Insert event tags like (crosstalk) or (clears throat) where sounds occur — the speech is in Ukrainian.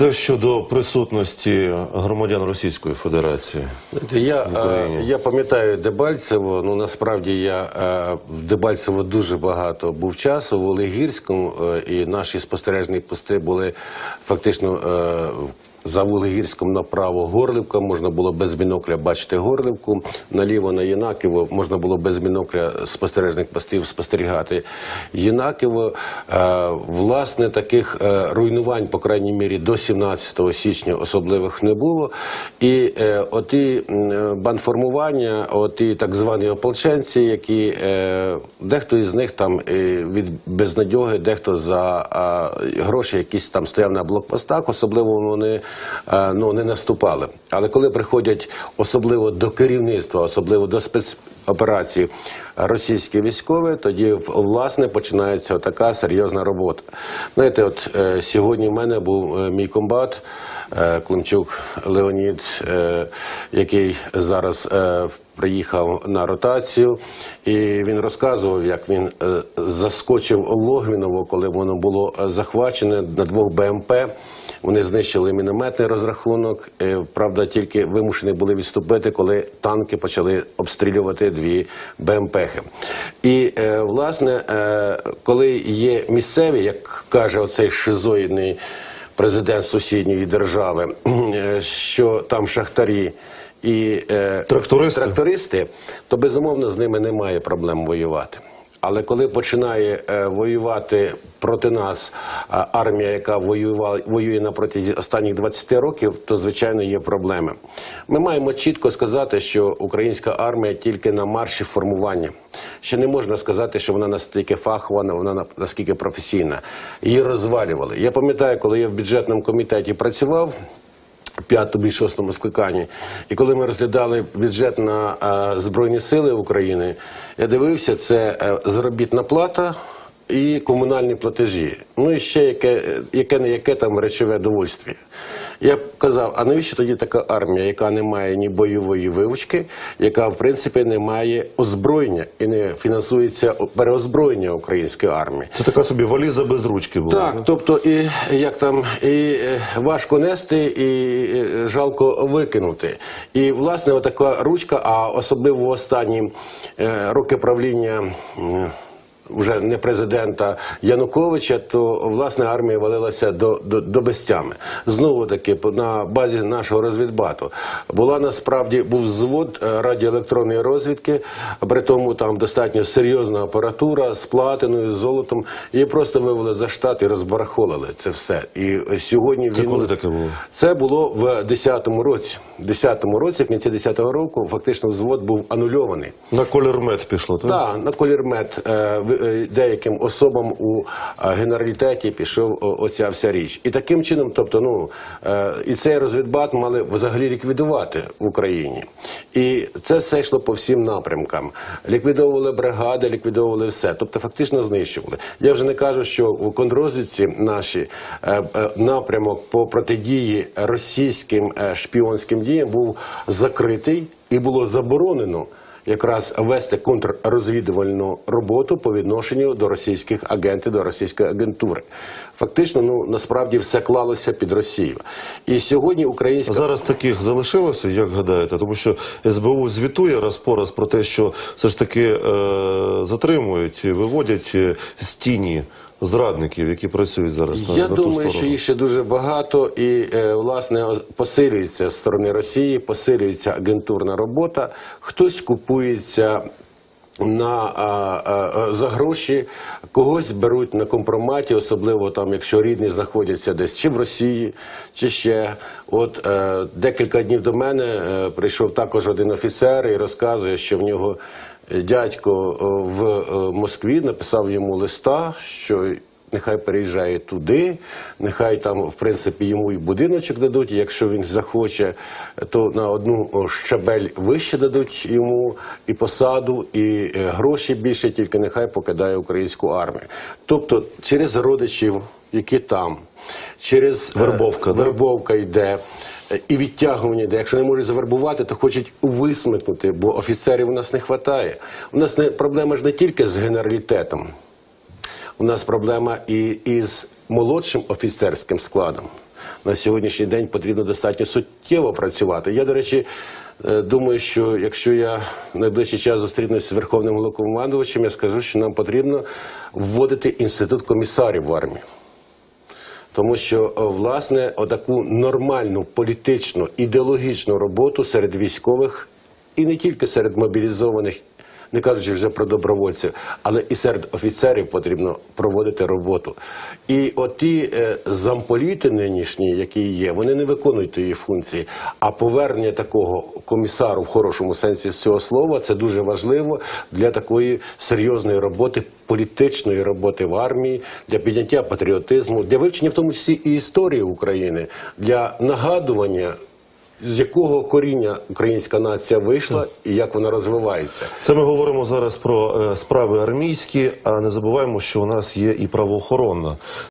Це щодо присутності громадян Російської Федерації. Я, в е, я пам'ятаю Дебальцево. Ну насправді я е, в Дебальцево дуже багато був часу в Олегірському, е, і наші спостережні пости були фактично. За Вулигірськом направо Горлівка, можна було без бінокля бачити Горлівку, наліво на Єнаківо можна було без бінокля спостережних постів спостерігати Єнаківо. Е, власне, таких е, руйнувань, по крайній мірі, до 17 січня особливих не було. І е, оті м, бандформування, оті так звані ополченці, які дехто із них там від безнадьоги, дехто за гроші якісь там стояв на блокпостах, особливо вони ну, не наступали. Але коли приходять особливо до керівництва, особливо до спецоперацій російські військові, тоді власне починається така серйозна робота. Знаєте, от е, сьогодні в мене був е, мій комбат. е, Климчук Леонід, е, який зараз е, приїхав на ротацію, і він розказував, як він е, заскочив Логвіново, коли воно було е, захвачене на двох БМП. Вони знищили мінометний розрахунок. Е, Правда, тільки вимушені були відступити, коли танки почали обстрілювати дві БМПхи. І е, власне, е, коли є місцеві, як каже оцей шизоїдний президент сусідньої держави, (clears throat) що там шахтарі і е, Трактористи? трактористи, то безумовно з ними немає проблем воювати. Але коли починає е, воювати проти нас армія, яка воювала, воює на протязі останніх 20 років, то звичайно є проблеми. Ми маємо чітко сказати, що українська армія тільки на марші формування. Ще не можна сказати, що вона настільки фахова, вона на- наскільки професійна. Її розвалювали. Я пам'ятаю, коли я в бюджетному комітеті працював п'ятому і шостому скликанні. І коли ми розглядали бюджет на е, Збройні Сили України, я дивився, це е, заробітна плата і комунальні платежі. Ну і ще яке, не яке там речове довольстві. Я б казав, а навіщо тоді така армія, яка не має ні бойової вивчки, яка в принципі не має озброєння і не фінансується переозброєння української армії? Це така собі валіза без ручки була. Так, тобто і як там і е, важко нести, і е, жалко викинути. І власне отака ручка, а особливо в останні е, роки правління. Вже не президента Януковича, то власне армія валилася до, до, до безтями. Знову таки на базі нашого розвідбату була насправді був звод е, радіоелектронної розвідки, при тому там достатньо серйозна апаратура з платиною, з золотом. Її просто вивели за штат і розбарахолили це все. І сьогодні Це він- коли таке було? це було в 10-му році. В 10-му році, в кінці 10-го року, фактично взвод був анульований. На колір мед пішло, так? Так, на колірмет е, в- е, деяким особам у е, генералітеті пішов оця вся річ. І таким чином, тобто, ну е, і цей розвідбат мали взагалі ліквідувати в Україні. І це все йшло по всім напрямкам. Ліквідовували бригади, ліквідовували все. Тобто, фактично знищували. Я вже не кажу, що у контррозвідці наші е, е, напрямок по протидії російським е, шпіонським діям був закритий і було заборонено якраз вести контррозвідувальну роботу по відношенню до російських агентів, до російської агентури. Фактично, ну насправді все клалося під Росію. І сьогодні українська Зараз таких залишилося, як гадаєте? Тому що СБУ звітує раз по раз про те, що все ж таки е, затримують, виводять е, з тіні зрадників, які працюють зараз на, Я на ту думаю, сторону. що їх ще дуже багато, і е, власне посилюється з сторони Росії, посилюється агентурна робота. Хтось купується. На а, а, за гроші когось беруть на компроматі, особливо там, якщо рідні знаходяться десь чи в Росії, чи ще. От е, декілька днів до мене е, прийшов також один офіцер і розказує, що в нього дядько е, в е, Москві написав йому листа, що нехай переїжджає туди, нехай там, в принципі, йому і будиночок дадуть. Якщо він захоче, то на одну щабель вище дадуть йому і посаду, і е, гроші більше, тільки нехай покидає українську армію. Тобто через родичів, які там, через е, Вербовка, вербовка йде. Е, І відтягування йде. Якщо не можуть завербувати, то хочуть висмикнути, бо офіцерів у нас не вистачає. У нас не проблема ж не тільки з генералітетом. у нас проблема і із молодшим офіцерським складом. На сьогоднішній день потрібно достатньо суттєво працювати. Я, до речі, е, думаю, що якщо я найближчий час зустрінусь з Верховним головнокомандувачем, я скажу, що нам потрібно вводити інститут комісарів в армію. Тому що, е, власне, отаку нормальну політичну, ідеологічну роботу серед військових і не тільки серед мобілізованих, не кажучи вже про добровольців, але і серед офіцерів потрібно проводити роботу. І оті е, замполіти нинішні, які є, вони не виконують тієї функції. А повернення такого комісару в хорошому сенсі з цього слова це дуже важливо для такої серйозної роботи, політичної роботи в армії, для підняття патріотизму, для вивчення в тому числі і історії України, для нагадування. З якого коріння українська нація вийшла і як вона розвивається? Це ми говоримо зараз про е, справи армійські, а не забуваємо, що у нас є і правоохоронна